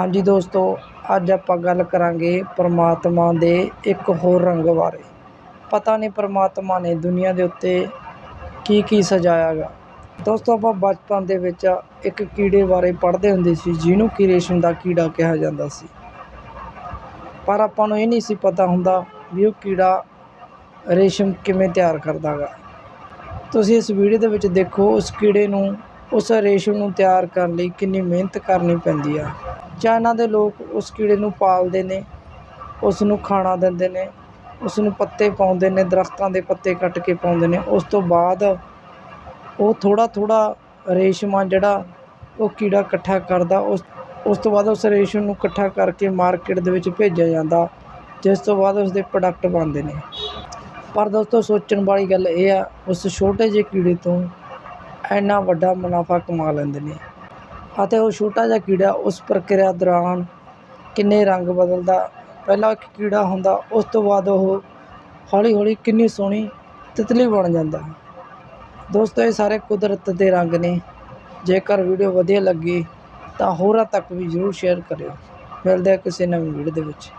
ਹਾਂਜੀ ਦੋਸਤੋ, ਅੱਜ ਆਪਾਂ ਗੱਲ ਕਰਾਂਗੇ ਪਰਮਾਤਮਾ ਦੇ ਇੱਕ ਹੋਰ ਰੰਗ ਬਾਰੇ। ਪਤਾ ਨਹੀਂ ਪਰਮਾਤਮਾ ਨੇ ਦੁਨੀਆ ਦੇ ਉੱਤੇ ਕੀ ਕੀ ਸਜਾਇਆ ਗਾ। ਦੋਸਤੋ, ਆਪਾਂ ਬਚਪਨ ਦੇ ਵਿੱਚ ਇੱਕ ਕੀੜੇ ਬਾਰੇ ਪੜ੍ਹਦੇ ਹੁੰਦੇ ਸੀ, ਜਿਹਨੂੰ ਕਿ ਰੇਸ਼ਮ ਦਾ ਕੀੜਾ ਕਿਹਾ ਜਾਂਦਾ ਸੀ। ਪਰ ਆਪਾਂ ਨੂੰ ਇਹ ਨਹੀਂ ਸੀ ਪਤਾ ਹੁੰਦਾ ਵੀ ਉਹ ਕੀੜਾ ਰੇਸ਼ਮ ਕਿਵੇਂ ਤਿਆਰ ਕਰਦਾ ਗਾ। ਤੁਸੀਂ ਇਸ ਵੀਡੀਓ ਦੇ ਵਿੱਚ ਦੇਖੋ, ਉਸ ਕੀੜੇ ਨੂੰ, ਉਸ ਰੇਸ਼ਮ ਨੂੰ ਤਿਆਰ ਕਰਨ ਲਈ ਕਿੰਨੀ ਮਿਹਨਤ ਕਰਨੀ ਪੈਂਦੀ ਆ। ਚਾਈਨਾ ਦੇ ਲੋਕ ਉਸ ਕੀੜੇ ਨੂੰ ਪਾਲਦੇ ਨੇ ਉਸ ਨੂੰ ਖਾਣਾ ਦਿੰਦੇ ਨੇ ਉਸ ਨੂੰ ਪੱਤੇ ਪਾਉਂਦੇ ਨੇ, ਦਰਖਤਾਂ ਦੇ ਪੱਤੇ ਕੱਟ ਕੇ ਪਾਉਂਦੇ ਨੇ, ਉਸ ਤੋਂ ਬਾਅਦ ਉਹ ਥੋੜ੍ਹਾ ਥੋੜ੍ਹਾ ਰੇਸ਼ਮ ਆ ਜਿਹੜਾ ਉਹ ਕੀੜਾ ਇਕੱਠਾ ਕਰਦਾ, ਉਸ ਉਸ ਤੋਂ ਬਾਅਦ ਉਸ ਰੇਸ਼ਮ ਨੂੰ ਇਕੱਠਾ ਕਰਕੇ ਮਾਰਕੀਟ ਦੇ ਵਿੱਚ ਭੇਜਿਆ ਜਾਂਦਾ, ਜਿਸ ਤੋਂ ਬਾਅਦ ਉਸ ਦੇ ਪ੍ਰੋਡਕਟ ਬਣਦੇ ਨੇ। ਪਰ ਦੋਸਤੋ, ਸੋਚਣ ਵਾਲੀ ਗੱਲ ਇਹ ਆ, ਉਸ ਛੋਟੇ ਜਿਹੇ ਕੀੜੇ ਤੋਂ ਇੰਨਾ ਵੱਡਾ ਮੁਨਾਫਾ ਕਮਾ ਲੈਂਦੇ ਨੇ। ਅਤੇ ਉਹ ਛੋਟਾ ਜਿਹਾ ਕੀੜਾ ਉਸ ਪ੍ਰਕਿਰਿਆ ਦੌਰਾਨ ਕਿੰਨੇ ਰੰਗ ਬਦਲਦਾ, ਪਹਿਲਾਂ ਇੱਕ ਕੀੜਾ ਹੁੰਦਾ, ਉਸ ਤੋਂ ਬਾਅਦ ਉਹ ਹੌਲੀ ਹੌਲੀ ਕਿੰਨੀ ਸੋਹਣੀ ਤਿਤਲੀ ਬਣ ਜਾਂਦਾ ਦੋਸਤੋ, ਇਹ ਸਾਰੇ ਕੁਦਰਤ ਦੇ ਰੰਗ ਨੇ। ਜੇਕਰ ਵੀਡੀਓ ਵਧੀਆ ਲੱਗੀ ਤਾਂ ਹੋਰਾਂ ਤੱਕ ਵੀ ਜ਼ਰੂਰ ਸ਼ੇਅਰ ਕਰਿਓ। ਮਿਲਦੇ ਆ ਕਿਸੇ ਨਵੀਂ ਵੀਡੀਓ ਦੇ ਵਿੱਚ।